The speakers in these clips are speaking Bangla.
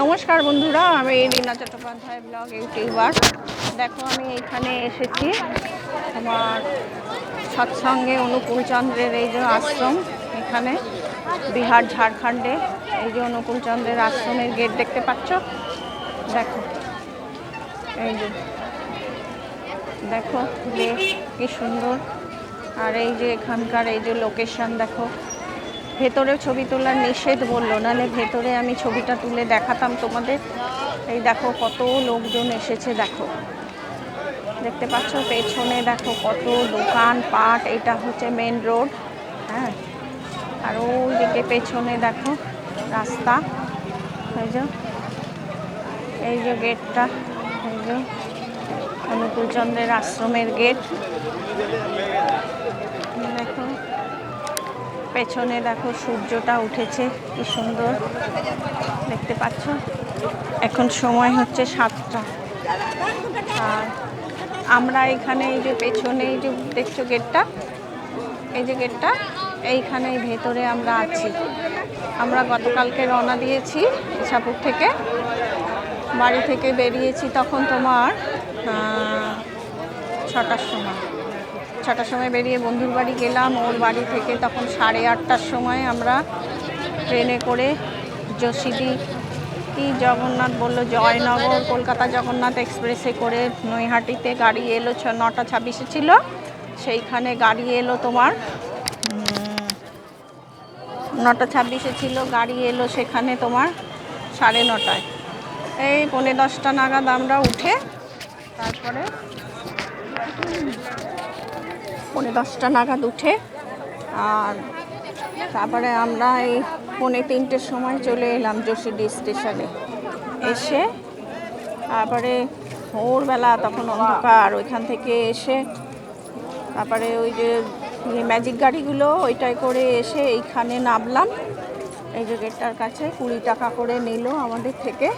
নমস্কার বন্ধুরা, আমি রীনা চট্টোপাধ্যায়, ব্লগ ইউটিউবার। দেখো, আমি এখানে এসেছি তোমার সৎসঙ্গে অনুকূল চন্দ্রের এই যে আশ্রম, এখানে বিহার ঝাড়খণ্ডে। এই যে অনুকূল চন্দ্রের আশ্রমের গেট দেখতে পাচ্ছ? দেখো, এই যে, দেখো, বেশ কি সুন্দর। আর এই যে এখানকার এই যে লোকেশন দেখো ভেতরে ছবি তোলার নিষেধ বলল নাহলে ভেতরে আমি ছবিটা তুলে দেখাতাম তোমাদের। এই দেখো কত লোকজন এসেছে, দেখো। দেখতে পাচ্ছ পেছনে দেখো কত দোকান পাট এটা হচ্ছে মেন রোড হ্যাঁ। আর ওই দিকে পেছনে দেখো রাস্তা, এই যে। এই যে গেটটা, এই যে। অনুকূল চন্দ্রের আশ্রমের গেট। পেছনে দেখো সূর্যটা উঠেছে, কি সুন্দর। দেখতে পাচ্ছ? এখন সময় হচ্ছে সাতটা। আর আমরা এখানে এই যে পেছনে এই যে দেখছ গেটটা? এই যে গেটটা এইখানে ভেতরে আমরা আছি। আমরা গতকালকে রওনা দিয়েছি ইছাপুর থেকে। বাড়ি থেকে বেরিয়েছি তখন তোমার ছটার সময়। ছটার সময় বেরিয়ে বন্ধুর বাড়ি গেলাম। ওর বাড়ি থেকে তখন সাড়ে আটটার সময় আমরা ট্রেনে করে যশিডি কি জগন্নাথ বলল, জয়নগর, কলকাতা জগন্নাথ এক্সপ্রেসে করে নৈহাটিতে গাড়ি এলো ছ, নটা ছাব্বিশে ছিল। সেইখানে গাড়ি এলো তোমার নটা ছাব্বিশে ছিল, গাড়ি এলো সেখানে তোমার সাড়ে নটায়। এই পৌনে দশটা নাগাদ আমরা উঠে তারপরে পৌনে দশটা নাগাদ উঠে। আর তারপরে আমরা এই পৌনে তিনটের সময় চলে এলাম যোশীডি স্টেশনে। এসে তারপরে ভোরবেলা তখন অন্ধকার, ওইখান থেকে এসে তারপরে ওই যে ম্যাজিক গাড়িগুলো ওইটাই করে এসে এইখানে নামলাম। এই যে গেটটার কাছে কুড়ি টাকা করে নিল আমাদের থেকে।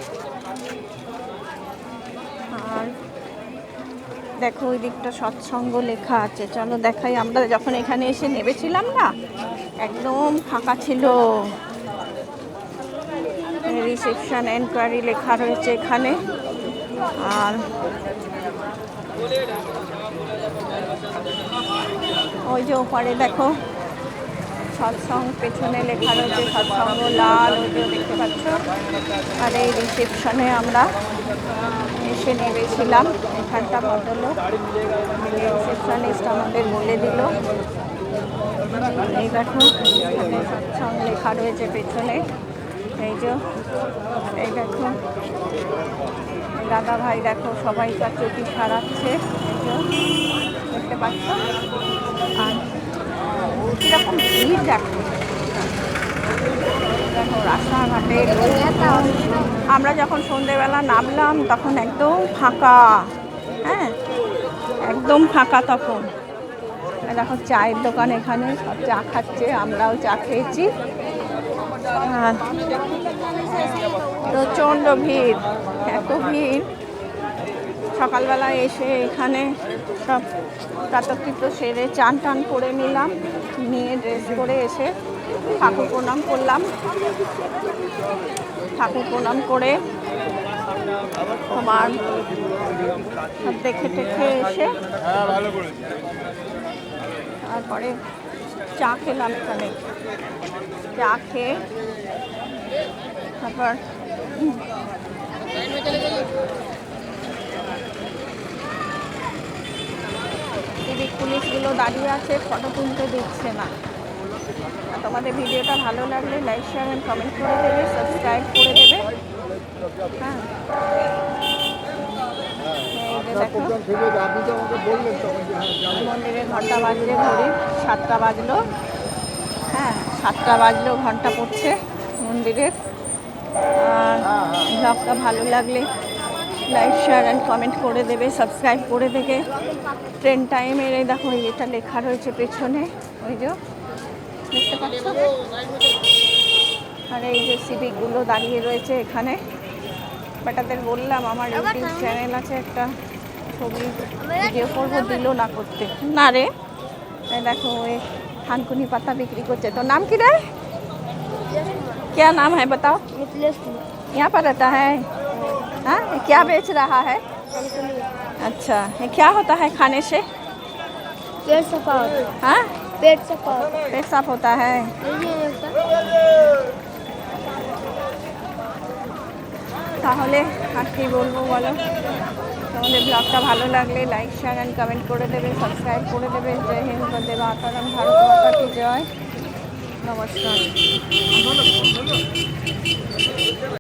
আর দেখো, ওই দিকটা সৎসঙ্গ লেখা আছে। চলো দেখাই, আমরা যখন এখানে এসে নেবেছিলাম না, একদম ফাঁকা ছিল। রিসেপশন এনকোয়ারি লেখা রয়েছে এখানে। আর ওই যে ওপারে দেখো, সৎসঙ্গ পেছনে লেখা রয়েছে, সৎসঙ্গ লাল, ওই যে দেখতে পাচ্ছ। আর এই রিসেপশনে আমরা এসে নেমেছিলাম। এখানটা ভদ্রলোক রিসেপশনিস্ট আমাদের বলে দিল। এই দেখো এখানে সৎসঙ্গ লেখা রয়েছে পেছনে। এই যে, এই দেখো দাদা ভাই দেখো, সবাই তার চটি সারাচ্ছে। দেখতে পাচ্ছ? আর কীরকম ভিড় দেখো। দেখো, রাস্তাঘাটে। আমরা যখন সন্ধেবেলা নামলাম, তখন একদম ফাঁকা। হ্যাঁ? একদম ফাঁকা তখন। দেখো চায়ের দোকান এখানে, সব চা খাচ্ছে, আমরাও চা খেয়েছি। প্রচণ্ড ভিড়, এত ভিড়। সকালবেলা এসে এখানে সব প্রাতকৃত সেরে চান টান করে নিলাম, নিয়ে ড্রেস করে এসে ঠাকুর প্রণাম করলাম। ঠাকুর প্রণাম করে তোমার দেখে টেখে এসে তারপরে চা খেলাম এখানে। চা খেয়ে তারপর সিভিক পুলিশগুলো দাঁড়িয়ে আছে, ফটো তুলতে দিচ্ছে না। তোমাদের ভিডিওটা ভালো লাগলে লাইক শেয়ার অ্যান্ড কমেন্ট করে দেবে সাবস্ক্রাইব করে দেবে। হ্যাঁ। এই যে দেখো। আপনি তো আমাকে বললেন তখন যে হ্যাঁ যাব মন্দিরে ঘণ্টা বাজলে ঘড়ি, সাতটা বাজলো। হ্যাঁ সাতটা বাজলো, ঘণ্টা পড়ছে মন্দিরের। আর ব্লগটা ভালো লাগলে লাইক শেয়ার অ্যান্ড কমেন্ট করে দেবে সাবস্ক্রাইব করে দেবে। ট্রেন টাইমের দেখো এটা লেখা রয়েছে পেছনে, ওই যে। দেখতে পাচ্ছ আর এই যে সিভিকগুলো দাঁড়িয়ে রয়েছে এখানে বেটাদের বললাম আমার ইউটিউব চ্যানেল আছে একটা ছবি ভিডিও করবো দিল না করতে না রে এই দেখো ওই থানকুনি পাতা বিক্রি করছে তোর নাম কি রে क्या नाम है बताओ मिथिलेश कुमार यहाँ पर रहता है हाँ ये क्या बेच रहा है अच्छा ये क्या होता है खाने से पेट सफा होता है हाँ पेट सफा होता है पेट साफ होता है नहीं होता তাহলে আর কি বলবো বলো তোমাদের ব্লগটা ভালো লাগলে লাইক শেয়ার অ্যান্ড কমেন্ট করে দেবে সাবস্ক্রাইব করে দেবে জয় হিন্দ বন্দে মাতারাম ভারত মাতা কি জয় নমস্কার